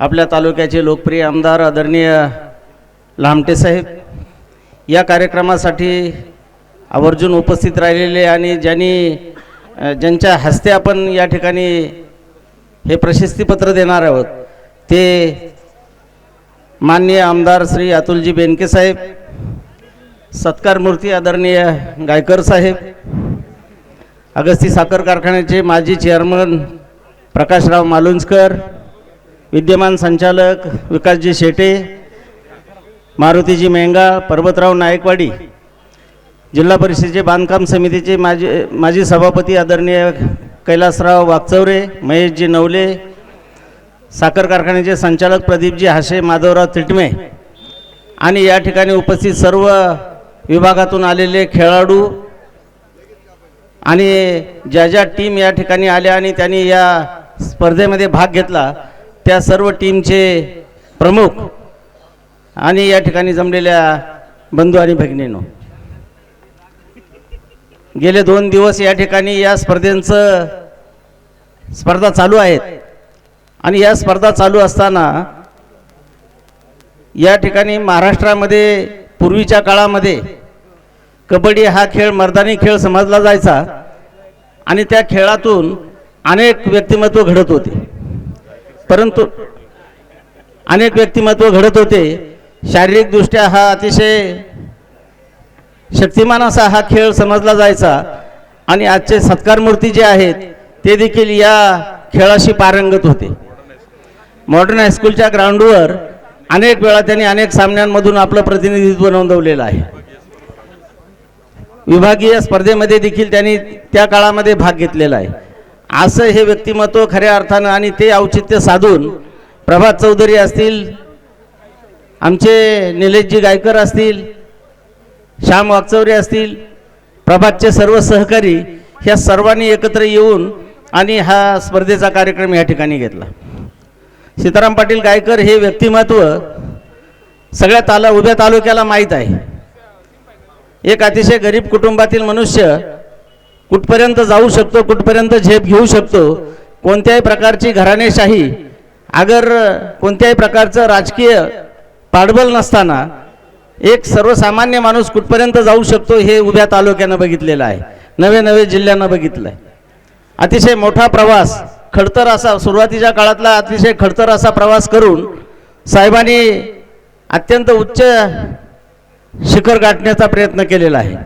आपल्या तालुक्याचे लोकप्रिय आमदार आदरणीय लामटे साहेब या कार्यक्रमासाठी आवर्जून उपस्थित राहिलेले आणि ज्यांनी ज्यांच्या हस्ते आपण या ठिकाणी हे प्रशस्तीपत्र देणार आहोत ते माननीय आमदार श्री अतुलजी बेनके साहेब सत्कार मूर्ती आदरणीय गायकर साहेब अगस्ती साखर कारखान्याचे माजी चेअरमन प्रकाशराव मालुंजकर विद्यमान संचालक विकासजी शेटे मारुतीजी मेंगा पर्वतराव नायकवाडी जिल्हा परिषदेचे बांधकाम समितीचे माजी माजी सभापती आदरणीय कैलासराव वागचौरे महेशजी नवले साखर कारखान्याचे संचालक प्रदीपजी हाशे माधवराव तिटमे आणि या ठिकाणी उपस्थित सर्व विभागातून आलेले खेळाडू आणि ज्या ज्या टीम या ठिकाणी आल्या आणि त्यांनी या स्पर्धेमध्ये भाग घेतला त्या सर्व टीमचे प्रमुख आणि या ठिकाणी जमलेल्या बंधू आणि भगिनींनो गेले दोन दिवस या ठिकाणी या स्पर्धेंचं स्पर्धा चालू आहेत. आणि या स्पर्धा चालू असताना या ठिकाणी महाराष्ट्रामध्ये पूर्वीच्या काळामध्ये कबड्डी हा खेळ मर्दानी खेळ समजला जायचा आणि त्या खेळातून अनेक व्यक्तिमत्व घडत होते. परंतु अनेक व्यक्तिमत्व घडत होते. शारीरिकदृष्ट्या हा अतिशय शक्तिमान असा हा खेळ समजला जायचा. आणि आजचे सत्कारमूर्ती जे आहेत ते देखील या खेळाशी पारंगत होते. मॉडर्न हायस्कूलच्या ग्राउंडवर अनेक वेळा त्यांनी अनेक सामन्यांमधून आपलं प्रतिनिधित्व नोंदवलेलं आहे. विभागीय स्पर्धेमध्ये देखील त्यांनी त्या काळामध्ये भाग घेतलेला आहे. असं हे व्यक्तिमत्व खऱ्या अर्थानं आणि ते औचित्य साधून प्रभात चौधरी असतील आमचे निलेशजी गायकर असतील श्याम वागचौरे असतील प्रभातचे सर्व सहकारी ह्या सर्वांनी एकत्र येऊन आणि हा स्पर्धेचा कार्यक्रम या ठिकाणी घेतला. सीताराम पाटील गायकर हे व्यक्तिमत्व सगळ्या ताला उभ्या तालुक्याला माहीत आहे. एक अतिशय गरीब कुटुंबातील मनुष्य कुठपर्यंत जाऊ शकतो कुठपर्यंत झेप घेऊ शकतो कोणत्याही प्रकारची घराणेशाही अगर कोणत्याही प्रकारचं राजकीय पाठबळ नसताना एक सर्वसामान्य माणूस कुठपर्यंत जाऊ शकतो हे उभ्या तालुक्यानं बघितलेलं आहे. नवे नवे जिल्ह्यानं बघितलं आहे अतिशय मोठा प्रवास खडतर असा सुरुवातीच्या काळातला अतिशय खडतर असा प्रवास करून साहेबांनी अत्यंत उच्च शिखर गाठण्याचा प्रयत्न केलेला आहे.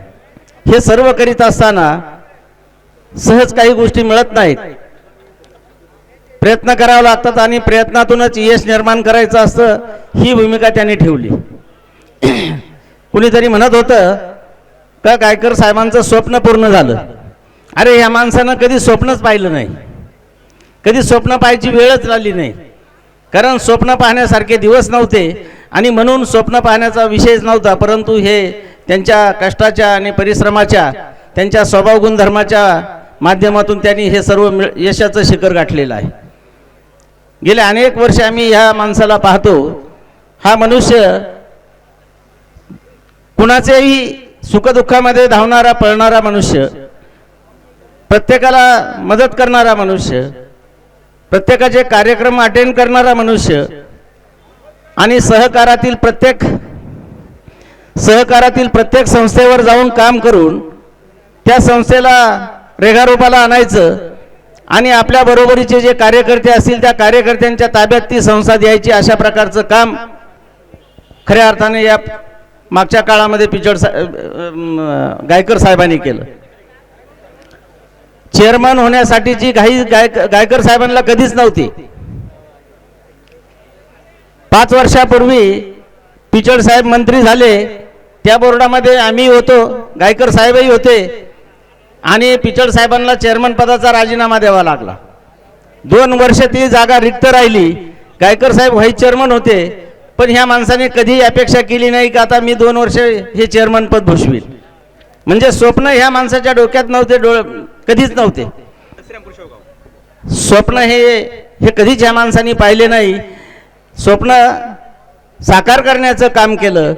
हे सर्व करीत असताना सहज काही गोष्टी मिळत नाहीत. प्रयत्न करावा लागतात आणि प्रयत्नातूनच यश निर्माण करायचं असतं ही भूमिका त्यांनी ठेवली. कुणीतरी म्हणत होतं का गायकर साहेबांचं स्वप्न पूर्ण झालं? अरे या माणसानं कधी स्वप्नच पाहिलं नाही. कधी स्वप्न पाहायची वेळच लागली नाही. कारण स्वप्न पाहण्यासारखे दिवस नव्हते आणि म्हणून स्वप्न पाहण्याचा विषयच नव्हता परंतु हे त्यांच्या कष्टाच्या आणि परिश्रमाच्या त्यांच्या स्वभाव गुणधर्माच्या माध्यमातून त्यांनी हे सर्व मिळ यशाचं शिखर गाठलेलं आहे. गेले अनेक वर्ष आम्ही ह्या माणसाला पाहतो हा मनुष्य कुणाचेही सुखदुःखामध्ये धावणारा पळणारा मनुष्य प्रत्येकाला मदत करणारा मनुष्य प्रत्येकाचे कार्यक्रम अटेंड करणारा मनुष्य आणि सहकारातील प्रत्येक सहकारातील प्रत्येक संस्थेवर जाऊन काम करून त्या संस्थेला रेगारूपाला आणायचं आणि आपल्या बरोबरीचे जे कार्यकर्ते असतील त्या कार्यकर्त्यांच्या ताब्यात ती संस्था द्यायची अशा प्रकारचं काम खऱ्या अर्थाने या मागच्या काळामध्ये पिचड सा गायकर साहेबांनी केलं. चेअरमन होण्यासाठीची घाई गायक गायकर साहेबांना कधीच नव्हती. पाच वर्षापूर्वी पिचड साहेब मंत्री झाले. त्या बोर्डामध्ये आम्ही होतो गायकर साहेबही होते. आणि पिचड साहेबांना चेअरमन पदाचा राजीनामा द्यावा लागला. दोन वर्ष ती जागा रिक्त राहिली. गायकर साहेब व्हाईस चेअरमन होते पण ह्या माणसाने कधी अपेक्षा केली नाही की आता मी दोन वर्ष हे चेअरमन पद भूषवील. म्हणजे स्वप्न ह्या माणसाच्या डोक्यात नव्हते डोळ कधीच नव्हते. स्वप्न हे हे कधीच ह्या माणसाने पाहिले नाही. स्वप्न साकार करण्याचं काम केलं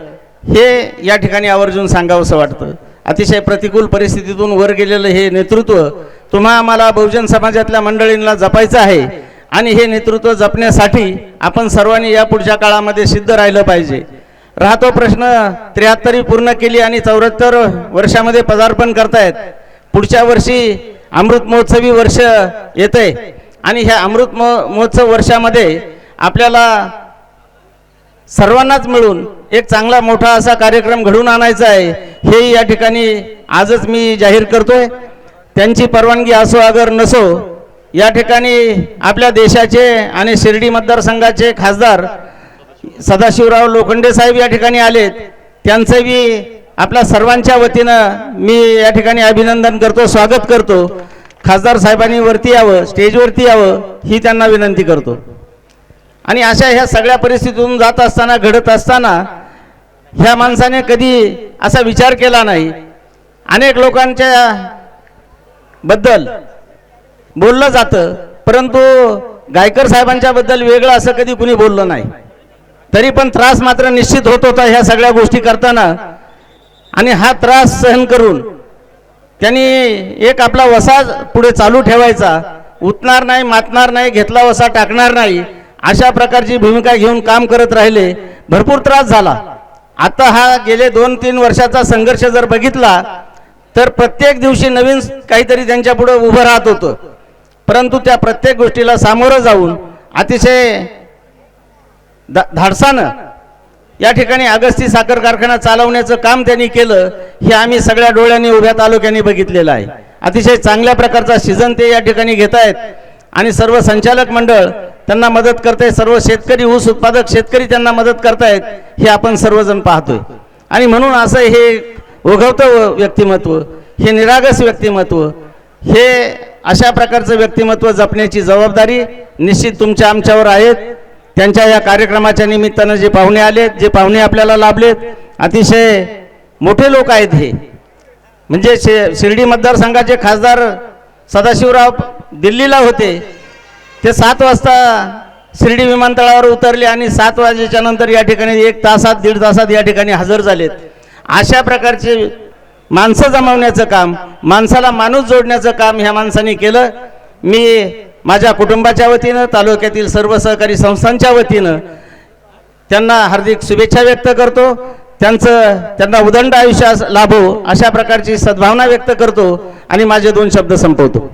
हे या ठिकाणी आवर्जून सांगावंसं वाटतं. अतिशय प्रतिकूल परिस्थितीतून वर गेलेलं हे नेतृत्व तुम्हा आम्हाला बहुजन समाजातल्या मंडळींना जपायचं आहे. आणि हे नेतृत्व जपण्यासाठी आपण सर्वांनी या पुढच्या काळामध्ये सिद्ध राहिलं पाहिजे. राहतो प्रश्न त्र्याहत्तरी पूर्ण केली आणि चौऱ्याहत्तर वर्षामध्ये पदार्पण करतायत. पुढच्या वर्षी अमृत महोत्सवी वर्ष येते आणि ह्या अमृत महोत्सव वर्षामध्ये आपल्याला सर्वांनाच मिळून एक चांगला मोठा असा कार्यक्रम घडवून आणायचा आहे हे या ठिकाणी आजच मी जाहीर करतोय. त्यांची परवानगी असो अगर नसो या ठिकाणी आपल्या देशाचे आणि शिर्डी मतदारसंघाचे खासदार सदाशिवराव लोखंडे साहेब या ठिकाणी आलेत. त्यांचं बी आपल्या सर्वांच्या वतीनं मी या ठिकाणी अभिनंदन करतो स्वागत करतो. खासदार साहेबांनी वरती यावं स्टेजवरती यावं ही त्यांना विनंती करतो. आणि अशा ह्या सगळ्या परिस्थितीतून जात असताना घडत असताना ह्या माणसाने कधी असा विचार केला नाही. अनेक लोकांच्या बद्दल बोललं जातं परंतु गायकर साहेबांच्या बद्दल वेगळं असं कधी कुणी बोललं नाही. तरी पण त्रास मात्र निश्चित होत होता ह्या सगळ्या गोष्टी करताना. आणि हा त्रास सहन करून त्यांनी एक आपला वसा पुढे चालू ठेवायचा. उठणार नाही मातणार नाही घेतला वसा टाकणार नाही. अशा प्रकारची भूमिका घेऊन काम करत राहिले. भरपूर त्रास झाला. आता हा गेले दोन तीन वर्षाचा संघर्ष जर बघितला तर प्रत्येक दिवशी नवीन काहीतरी त्यांच्या पुढे उभं राहत होतं. परंतु त्या प्रत्येक गोष्टीला सामोरं जाऊन अतिशय धाडसानं या ठिकाणी अगस्ती साखर कारखाना चालवण्याचं काम त्यांनी केलं हे आम्ही सगळ्या डोळ्यांनी उभ्या तालुक्यांनी बघितलेलं आहे. अतिशय चांगल्या प्रकारचा सीझन ते या ठिकाणी घेत आहेत आणि सर्व संचालक मंडळ त्यांना मदत करते सर्व शेतकरी ऊस उत्पादक शेतकरी त्यांना मदत करतायत हे आपण सर्वजण पाहतोय. आणि म्हणून असं हे ओघवतं व्यक्तिमत्व हे निरागस व्यक्तिमत्व हे अशा प्रकारचं व्यक्तिमत्व जपण्याची जबाबदारी निश्चित तुमच्या आमच्यावर आहेत. त्यांच्या या कार्यक्रमाच्या निमित्तानं जे पाहुणे आलेत जे पाहुणे आपल्याला लाभलेत अतिशय मोठे लोक आहेत हे. म्हणजे शे शिर्डी मतदारसंघाचे खासदार सदाशिवराव दिल्लीला होते. ते सात वाजता शिर्डी विमानतळावर उतरले आणि सात वाजेच्या नंतर या ठिकाणी एक तासात दीड तासात या ठिकाणी हजर झालेत. अशा प्रकारचे माणसं जमवण्याचं काम माणसाला माणूस जोडण्याचं काम ह्या माणसाने केलं. मी माझ्या कुटुंबाच्या वतीनं तालुक्यातील सर्व सहकारी संस्थांच्या वतीनं त्यांना हार्दिक शुभेच्छा व्यक्त करतो. त्यांचं त्यांना उदंड आयुष्य लाभो अशा प्रकारची सद्भावना व्यक्त करतो आणि माझे दोन शब्द संपवतो.